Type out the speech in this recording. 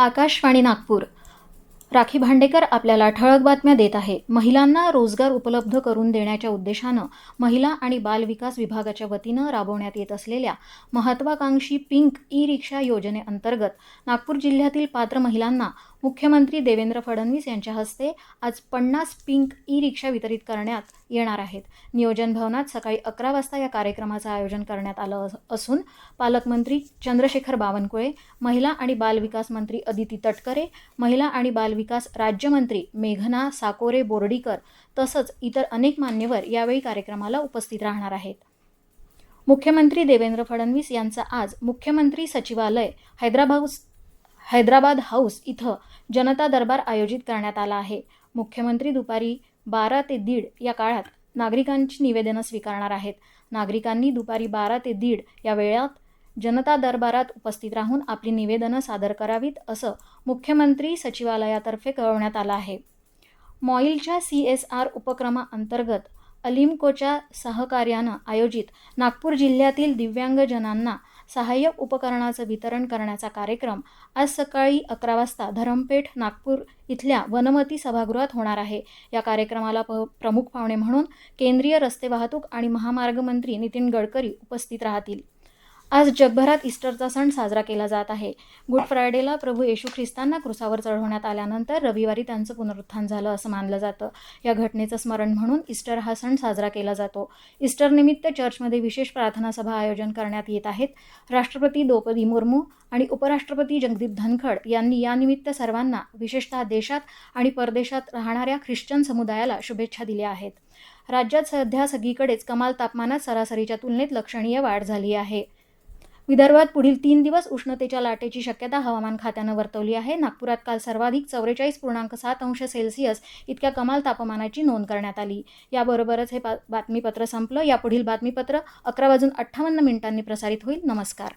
आकाशवाणी नागपूर. राखी भांडेकर आपल्याला ठळक बातम्या देत आहे. महिलांना रोजगार उपलब्ध करून देण्याच्या उद्देशानं महिला आणि बाल विकास विभागाच्या वतीनं राबवण्यात येत असलेल्या महत्त्वाकांक्षी पिंक ई रिक्षा योजनेअंतर्गत नागपूर जिल्ह्यातील पात्र महिलांना मुख्यमंत्री देवेंद्र फडणवीस यांच्या हस्ते आज पन्नास पिंक ई रिक्षा वितरित करण्यात येणार आहेत. नियोजन भवनात सकाळी अकरा वाजता या कार्यक्रमाचं आयोजन करण्यात आलं असून पालकमंत्री चंद्रशेखर बावनकुळे महिला आणि बालविकास मंत्री अदिती तटकरे महिला आणि बालविकास राज्यमंत्री मेघना साकोरे बोर्डीकर तसंच इतर अनेक मान्यवर यावेळी कार्यक्रमाला उपस्थित राहणार आहेत. मुख्यमंत्री देवेंद्र फडणवीस यांचा आज मुख्यमंत्री सचिवालय हैदराबाद हैदराबाद हाऊस इथं जनता दरबार आयोजित करण्यात आला आहे. मुख्यमंत्री दुपारी बारा ते दीड या काळात नागरिकांची निवेदनं स्वीकारणार आहेत. नागरिकांनी दुपारी बारा ते दीड या वेळात जनता दरबारात उपस्थित राहून आपली निवेदनं सादर करावीत असं मुख्यमंत्री सचिवालयातर्फे कळवण्यात आलं आहे. मॉईलच्या सी एस आर उपक्रमाअंतर्गत अलिमकोच्या सहकार्यानं आयोजित नागपूर जिल्ह्यातील दिव्यांगजनांना सहाय्यक उपकरणाचं वितरण करण्याचा कार्यक्रम आज सकाळी अकरा वाजता धरमपेठ नागपूर इथल्या वनमती सभागृहात होणार आहे. या कार्यक्रमाला प प्रमुख पाहुणे म्हणून केंद्रीय रस्ते वाहतूक आणि महामार्ग मंत्री नितीन गडकरी उपस्थित राहतील. आज जगभरात इस्टरचा सण साजरा केला जात आहे. गुड फ्रायडेला प्रभू येशू ख्रिस्तांना क्रुसावर चढवण्यात आल्यानंतर रविवारी त्यांचं पुनरुत्थान झालं असं मानलं जातं. या घटनेचं स्मरण म्हणून इस्टर हा सण साजरा केला जातो. इस्टरनिमित्त चर्चमध्ये विशेष प्रार्थना सभा आयोजन करण्यात येत आहेत. राष्ट्रपती द्रौपदी मुर्मू आणि उपराष्ट्रपती जगदीप धनखड यांनी यानिमित्त सर्वांना विशेषतः देशात आणि परदेशात राहणाऱ्या ख्रिश्चन समुदायाला शुभेच्छा दिल्या आहेत. राज्यात सध्या सगळीकडेच कमाल तापमानात सरासरीच्या तुलनेत लक्षणीय वाढ झाली आहे. विदर्भात पुढील तीन दिवस उष्णतेच्या लाटेची शक्यता हवामान खात्यानं वर्तवली आहे. नागपुरात काल सर्वाधिक चौवेचाळीस पूर्णांक सात अंश सेल्सिअस इतक्या कमाल तापमानाची नोंद करण्यात आली. याबरोबरच हे बातमीपत्र संपलं. यापुढील बातमीपत्र अकरा वाजून अठ्ठावन्न मिनिटांनी प्रसारित होईल. नमस्कार.